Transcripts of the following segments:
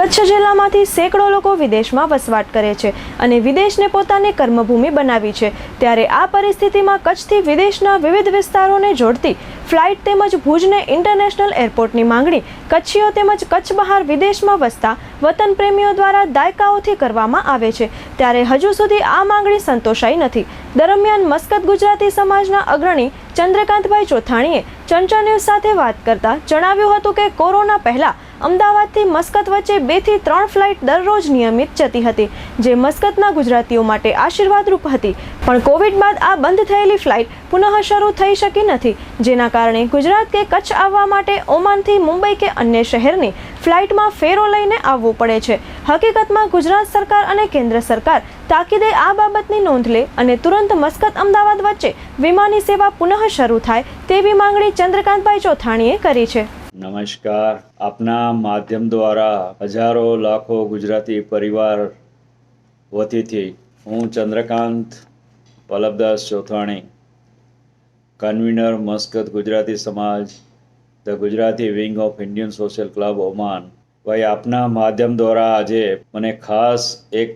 કચ્છ જિલ્લામાંથી સેંકડો લોકો વિદેશમાં વસવાટ કરે છે અને વિદેશને પોતાની કર્મભૂમિ બનાવી છે. ત્યારે આ પરિસ્થિતિમાં કચ્છથી વિદેશના વિવિધ વિસ્તારોને જોડતી ફ્લાઇટ તેમજ ભુજને ઇન્ટરનેશનલ એરપોર્ટની માંગણી કચ્છીઓ તેમજ કચ્છ બહાર વિદેશમાં વસતા વતન પ્રેમીઓ દ્વારા દાયકાઓથી કરવામાં આવે છે. ત્યારે હજુ સુધી આ માંગણી સંતોષાઈ નથી. દરમિયાન મસ્કત ગુજરાતી સમાજના અગ્રણી ચંદ્રકાંતભાઈ ચોથાણીએ ચંચળ ન્યૂઝ સાથે વાત કરતા જણાવ્યું હતું કે કોરોના પહેલા અમદાવાદથી મસ્કત વચ્ચે બેથી ત્રણ ફ્લાઇટ દરરોજ નિયમિત જતી હતી, જે મસ્કતના ગુજરાતીઓ માટે આશીર્વાદરૂપ હતી. પણ કોવિડ બાદ આ બંધ થયેલી ફ્લાઇટ પુનઃ શરૂ થઈ શકી નથી, જેના કારણે ગુજરાત કે કચ્છ આવવા માટે, ઓમાનથી મુંબઈ કે અન્ય શહેરની ફ્લાઇટમાં ફેરો લઈને આવવું પડે છે. હકીકતમાં ગુજરાત સરકાર અને કેન્દ્ર સરકાર તાકીદે આ બાબતની નોંધ લે અને તુરંત મસ્કત અમદાવાદ વચ્ચે વિમાની સેવા પુનઃ શરૂ થાય તેવી માંગણી ચંદ્રકાંતભાઈ ચોથાણીએ કરી છે. નમસ્કાર. આપના માધ્યમ દ્વારા હજારો લાખો ગુજરાતી પરિવાર વતીથી હું ચંદ્રકાંત વલ્લભદાસ ચોથાણી કન્વીનર મસ્કત ગુજરાતી સમાજ the Gujarati wing of Indian social club Oman ભાઈ, આપના માધ્યમ દ્વારા આજે મને ખાસ એક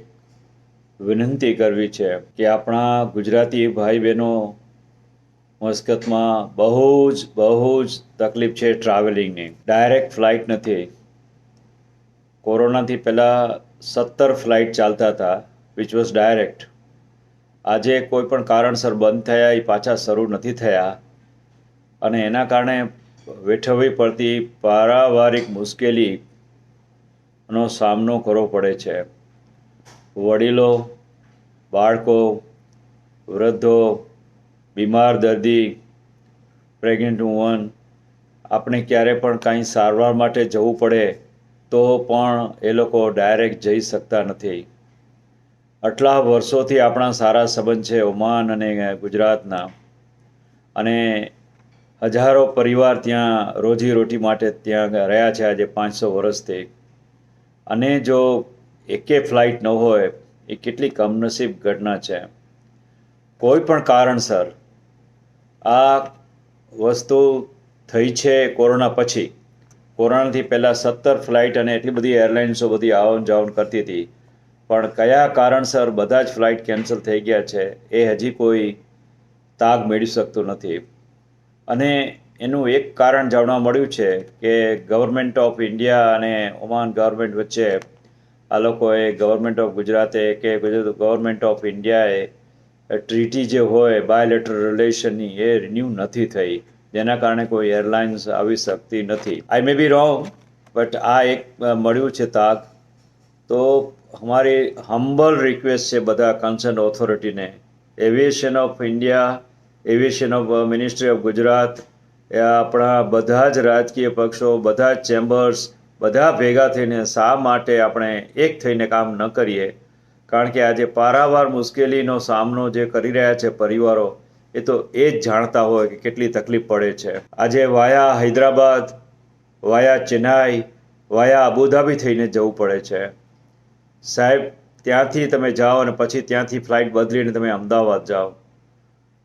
વિનંતી કરવી છે કે આપણા ગુજરાતી ભાઈ બહેનો મસ્કતમાં બહુ જ બહુ જ તકલીફ છે ટ્રાવેલિંગની ડાયરેક્ટ ફ્લાઇટ નથી. કોરોનાથી પહેલાં સત્તર ફ્લાઇટ ચાલતા હતા વિચ વોઝ ડાયરેક્ટ આજે કોઈ પણ કારણસર બંધ થયા, એ પાછા શરૂ નથી થયા. અને એના કારણે વેઠવવી પડતી પારાવારિક મુશ્કેલીનો સામનો કરવો પડે છે. વડીલો, બાળકો, વૃદ્ધો બીમાર, દર્દી પ્રેગ્નન્ટ વુમન આપણે ક્યારે પણ કાંઈ સારવાર માટે જવું પડે, તો પણ એ લોકો ડાયરેક્ટ જઈ શકતા નથી. આટલા વર્ષોથી આપણા સારા સંબંધ છે ઓમાન અને ગુજરાતના. અને હજારો પરિવાર ત્યાં રોજીરોટી માટે ત્યાં રહ્યા છે આજે પાંચસો વર્ષથી. અને જો એકે ફ્લાઇટ ન હોય, એ કેટલી કમનસીબ ઘટના છે. કોઈ પણ કારણસર આ વસ્તુ થઈ છે કોરોના પછી. કોરોનાથી પહેલાં સત્તર ફ્લાઇટ અને એટલી બધી એરલાઇન્સો બધી આવન જાવન કરતી હતી. પણ કયા કારણસર બધા જ ફ્લાઇટ કેન્સલ થઈ ગયા છે એ હજી કોઈ તાગ મેળવી શકતું નથી. અને એનું એક કારણ જાણવા મળ્યું છે કે ગવર્મેન્ટ ઓફ ઇન્ડિયા અને ઓમાન ગવર્મેન્ટ વચ્ચે આ લોકોએ ગવર્મેન્ટ ઓફ ગુજરાતે કે ગુજરાત ગવર્મેન્ટ ઓફ ઇન્ડિયાએ ટ્રીટી જે હોય બાયોલેટર રિલેશનની એ રિન્યૂ નથી થઈ. જેના કારણે કોઈ એરલાઇન્સ આવી શકતી નથી. આઈ મે બી રોંગ બટ આ એક મળ્યું છે તાક તો અમારી હમ્બલ રિક્વેસ્ટ છે બધા concern ઓથોરિટીને aviation of India aviation of ministry of Gujarat એ આપણા બધા જ રાજકીય પક્ષો, બધા જ ચેમ્બર્સ બધા ભેગા થઈને શા માટે આપણે એક થઈને કામ ન કરીએ? કારણ કે આજે પારાવાર મુશ્કેલીનો સામનો જે કરી રહ્યા છે પરિવારો, એ તો એ જ જાણતા હોય કે કેટલી તકલીફ પડે છે. આજે via Hyderabad, via Chennai, via Abu Dhabi થઈને જવું પડે છે. સાહેબ, ત્યાંથી તમે જાઓ અને પછી ત્યાંથી ફ્લાઇટ બદલીને તમે અમદાવાદ જાઓ.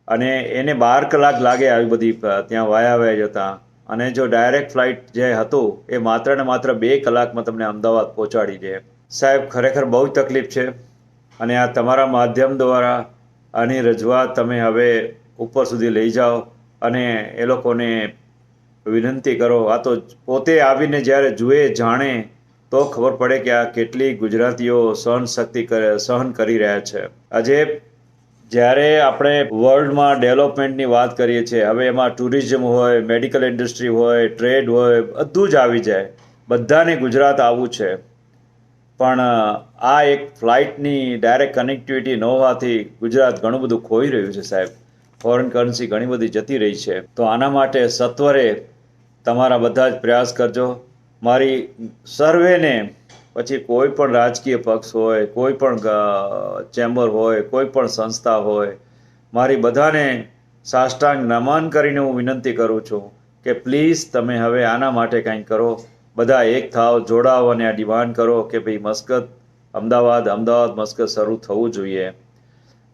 અને એને બાર કલાક લાગે આવી બધી ત્યાં વાયા વાયા જતા. અને જો ડાયરેક્ટ ફ્લાઇટ જે હતું, એ માત્ર ને માત્ર બે કલાકમાં તમને અમદાવાદ પહોંચાડી દે. સાહેબ, ખરેખર બહુ તકલીફ છે. અને આ તમારા માધ્યમ દ્વારા આની રજૂઆત તમે હવે ઉપર સુધી લઈ જાઓ અને એ લોકોને વિનંતી કરો. આ તો પોતે આવીને જ્યારે જુએ, જાણે, તો ખબર પડે કે આ કેટલી ગુજરાતીઓ સહન શક્તિ કરે, સહન કરી રહ્યા છે. આજે જ્યારે આપણે વર્લ્ડમાં ડેવલપમેન્ટની વાત કરીએ છીએ, હવે એમાં ટુરિઝમ હોય, મેડિકલ ઇન્ડસ્ટ્રી હોય, ટ્રેડ હોય, બધું જ આવી જાય. બધાને ગુજરાત આવવું છે. પણ આ એક ફ્લાઇટની ડાયરેક્ટ કનેક્ટિવિટી ન હોવાથી ગુજરાત ઘણું બધું ખોઈ રહ્યું છે સાહેબ. ફોરેન કરન્સી ઘણી બધી જતી રહી છે. તો આના માટે સત્વરે તમારા બધા જ પ્રયાસ કરજો. મારી સર્વેને પછી કોઈ પણ રાજકીય પક્ષ હોય, કોઈ પણ ચેમ્બર હોય, કોઈ પણ સંસ્થા હોય, મારી બધાને સાષ્ટાંગ નમન કરીને હું વિનંતી કરું છું કે પ્લીઝ તમે હવે આના માટે કંઈક કરો. બધા એક થાવ, જોડાઓ અને આ ડિમાન્ડ કરો કે ભાઈ મસ્કત અમદાવાદ અમદાવાદ મસ્કત શરૂ થવું જોઈએ.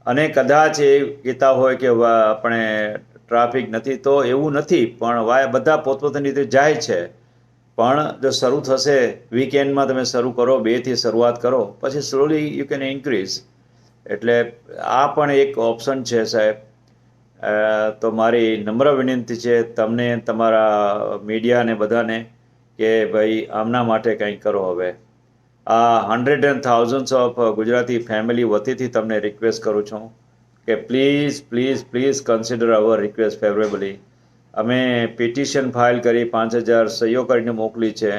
અને કદાચ એ કહેતા હોય કે આપણે ટ્રાફિક નથી, તો એવું નથી, પણ વાય બધા પોતપોતાની રીતે જાય છે. પણ જો શરૂ થશે વીકેન્ડમાં તમે શરૂ કરો બેથી શરૂઆત કરો, પછી સ્લોલી યુ કેન ઇન્ક્રીઝ એટલે આ પણ એક ઓપ્શન છે સાહેબ. તો મારી નમ્ર વિનંતી છે, તમને, તમારા મીડિયાને બધાને કે ભાઈ આમના માટે કંઈક કરો હવે. આ hundred and thousands of Gujarati family વતીથી તમને રિક્વેસ્ટ કરું છું કે please please please consider our request favourably અમે પિટિશન ફાઇલ કરી પાંચ હજાર સહીઓ કરીને મોકલી છે.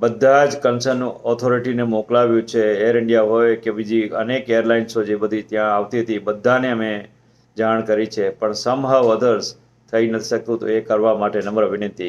બધા જ કન્સર્ન ઓથોરિટીને મોકલાવ્યું છે. એર ઇન્ડિયા હોય કે બીજી અનેક એરલાઇન્સો જે બધી ત્યાં આવતી હતી, બધાને અમે જાણ કરી છે. પણ સમ હાવ અધર્સ થઈ નથી શકતું, તો એ કરવા માટે નમ્ર વિનંતી.